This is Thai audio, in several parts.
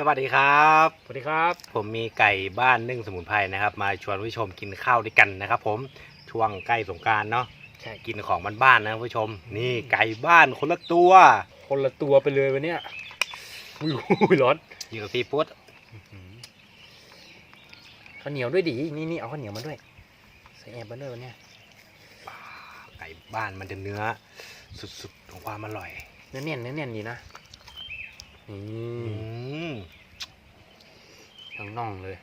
สวัสดีครับ สวัสดีครับ ผมมีไก่บ้านนึ่งสมุนไพรนะครับ มาชวนผู้ชมกินข้าวด้วยกันนะครับ ผมช่วงใกล้สงกรารเนาะใช่กินของบ้านๆนะผู้ชม นี่ไก่บ้านคนละตัวคนละตัวไปเลยวันเนี้ยอุ้ยอุ้ยร้อนอยู่กับซีฟู้ดข้าวเหนียวด้วยดินี่นี่เอาข้าวเหนียวมาด้วยใส่แอบมาด้วยวันเนี้ยไก่บ้านมันจะเนื้อ สุดๆของความอร่อยเนื้อแน่นเนื้อแน่นดีนะ นี่ทั้งน่องเลย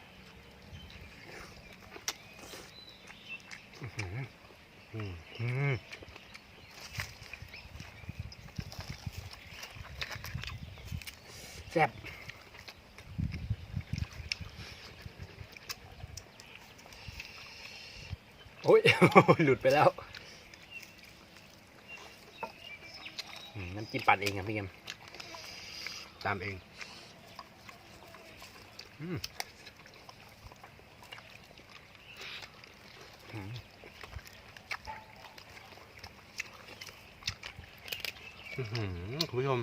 แซ่บโอ้ย หลุดไปแล้ว น้ำจิ้มปัดเองครับพี่เกม ตามเองอืมอืมอื้อหือคุณผู้ชม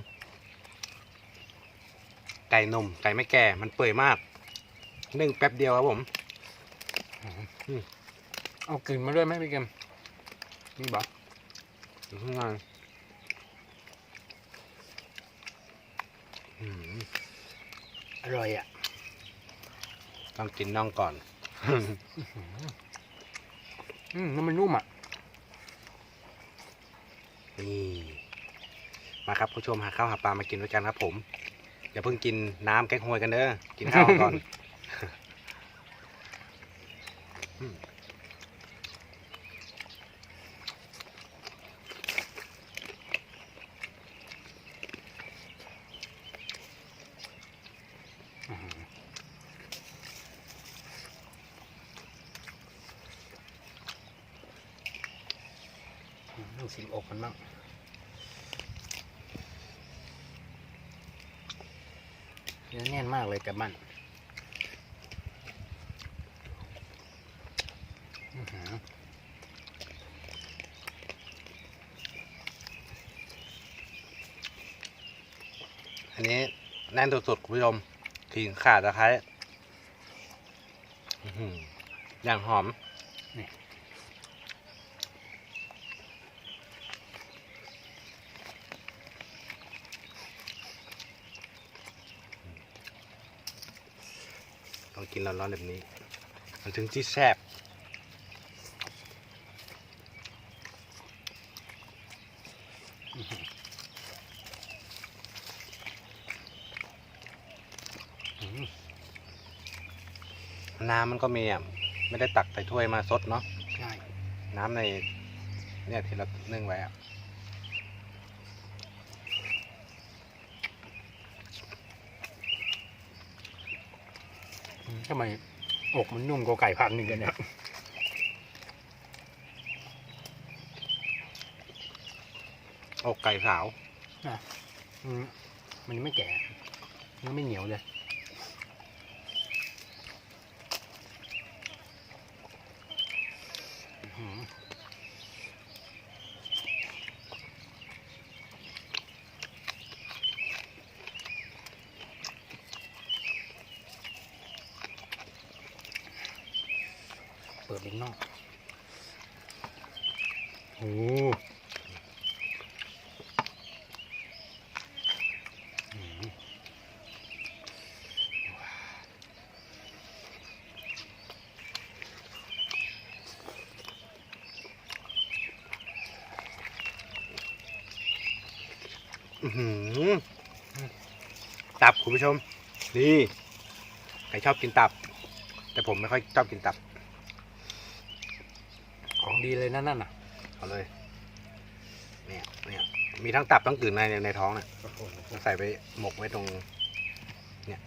ไก่นม ไก่ไม่แก่ มันเปื่อยมาก นึ่งแป๊บเดียวครับผม เอากลืนมาด้วยไหมพี่เกมนี่บอกอยู่ข้างในอืม อ ร่อยอะ ต้องกินน่องก่อน อืมน้ำมันนุ่มอะ นี่ มาครับผู้ชมหาข้าวหาปลามากินด้วยกันครับผม อย่าเพิ่งกินน้ำแก๊กฮวยกันเด้อ กินข้าวก่อน สิมอกมันบ้างเนื้อแน่นมากเลยกับมันอันนี้แน่นสุดๆคุณผู้ชมขิงข่าตะไคร้อื้อหืออย่างหอม กินร้อนๆแบบนี้ มันถึงที่แซ่บอื้อหือน้ำมันก็มีอะ ไม่ได้ตักใส่ถ้วยมาซดเนาะใช่น้ำในเนี่ยที่เรานึ่งไว้อะ ทำไมอกมันนุ่มกว่าไก่พันหนึ่งกันเนี่ยอกไก่สาวอืมมันยังไม่แก่เนื้อไม่เหนียวเลยอื้อหือ เปิ ดเป็นอกโอ้ตับคุณผู้ชม นี่ ใครชอบกินตับ แต่ผมไม่ค่อยชอบกินตับ ดีเลยนั่นน่ะเอาเลยเนี่ยเนี่ยมีทั้งตับทั้งกลืนในในท้องเนี่ยโอ้โหใส่ไปหมกไว้ตรง เนี่ย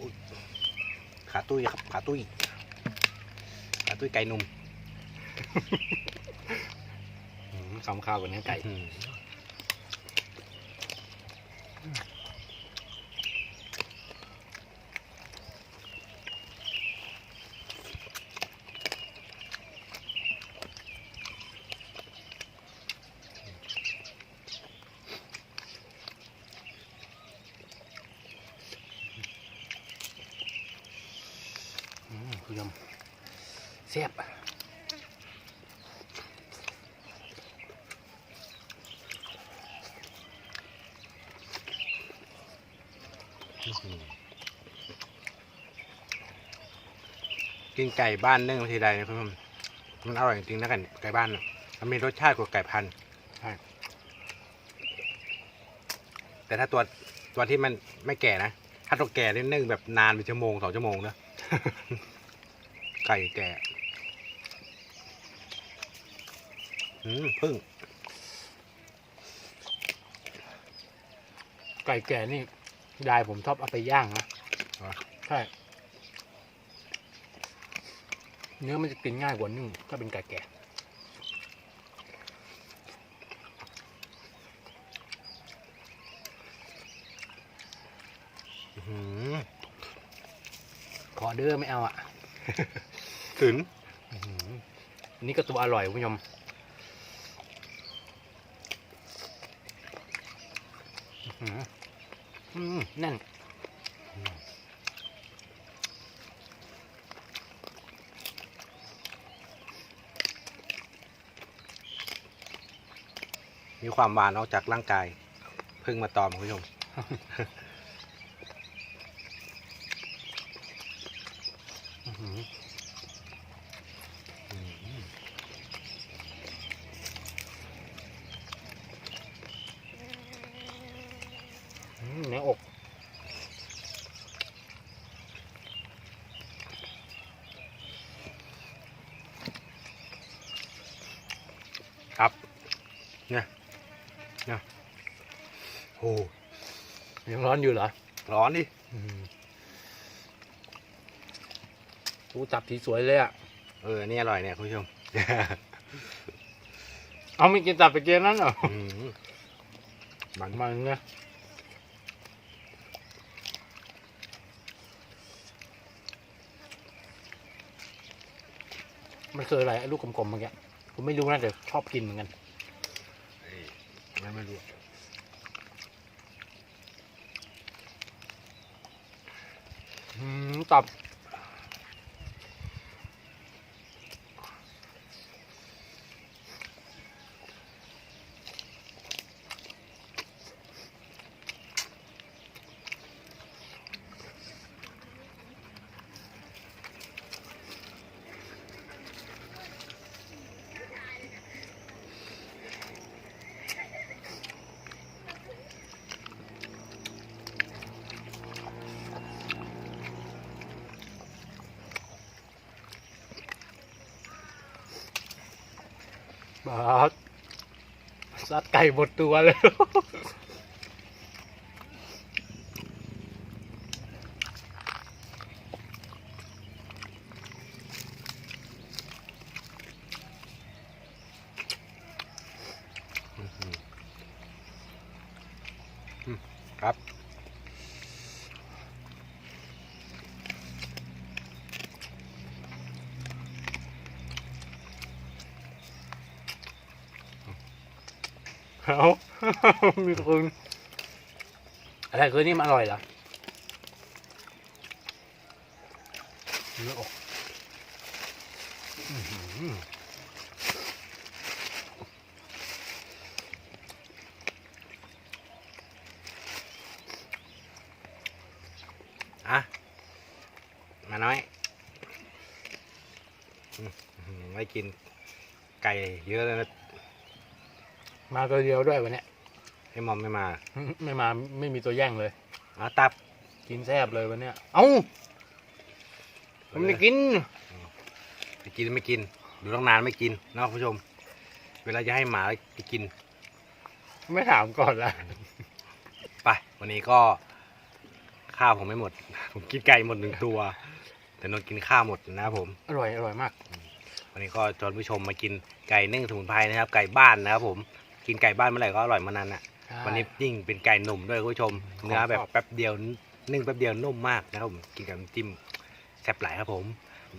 อุ๊ยขาตุ้ยครับขาตุ้ยขาตุ้ยไก่นุ่มอืมคำข้าวกับเนื้อไก่ ผู้ชมแซ่บกินไก่บ้านนึ่งทีใดนะคุณผู้ชมมันอร่อยจริงๆนะไก่ไก่บ้านน่ะมันมีรสชาติกว่าไก่พันธุ์ใช่แต่ถ้าตัวตัวที่มันไม่แก่นะ ถ้าตัวแก่นี่นึ่งแบบนานเป็นชั่วโมงสองชั่วโมงนะ ไก่แก่อืมพึ่ง ไก่แก่นี่ยายผมชอบเอาไปย่างนะอ๋อใช่เนื้อมันจะกินง่ายกว่านึ่งถ้าเป็นไก่แก่ อื้อหือขอเด้อไม่เอาอะ ขืนอื้อหืออันนี้ก็ตัวอร่อยคุณผู้ชมอื้อหืออืมแน่นมีความหวานออกจากร่างกาย พึ่งมาตอมคุณผู้ชมอื้อหืออืม อืมเนื้ออก ครับ เนี่ยเนี่ยโอ้ยังร้อนอยู่เหรอ ร้อนดิอืมโอ้จับทีสวยเลยอะ เออ นี่อร่อยเนี่ยคุณผู้ชม เอาไม่กินจับไปเกณฑ์นั้นเหรออืมมันมันเนี่ยมันคืออะไรไอ้ลูกกลมๆเมื่อกี้ผมไม่รู้นะแต่ชอบกินเหมือนกันเอ้ย นะไม่รู้ตับ บาสซัดไก่หมดตัวเลย อื้อหืออืมครับ เอา มีคุณอะไรคือนี่มันอร่อยเหรอเนื้ออกอะมาน้อยไม่กินไก่เยอะเลยนะมาตัวเดียวด้วยวันนี้ ให้มอมไม่มาไม่มาไม่มีตัวแย่งเลยเอาตับกินแซ่บเลยวันเนี้ยเอ้ามันไม่กินไปกินไม่กิน ดูตั้งนานไม่กินนะคุณผู้ชม เวลาจะให้หมาไปกิน ไม่ถามก่อนละไปวันนี้ก็ข้าวผมไม่หมด ผมกินไก่หมดหนึ่งตัว แต่นนท์กินข้าวหมดนะครับผม อร่อยอร่อยมาก วันนี้ก็ชวนผู้ชมมากินไก่นึ่งสมุนไพรนะครับ ไก่บ้านนะครับผม กินไก่บ้านเมื่อไหร่ก็อร่อยเมื่อนั้นนะ วันนี้ยิ่งเป็นไก่หนุ่มด้วยคุณผู้ชมของเนื้อแบบชอบแป๊บเดียวนึ่งแป๊บเดียวนุ่มมากนะครับผมกินกับน้ำจิ้มแซ่บหลายครับผม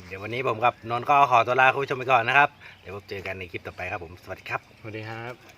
เดี๋ยววันนี้ผมกับนนท์ก็ขอตัวลาคุณผู้ชมไปก่อนนะครับ เดี๋ยวพบเจอกันในคลิปต่อไปครับผม สวัสดีครับ สวัสดีครับ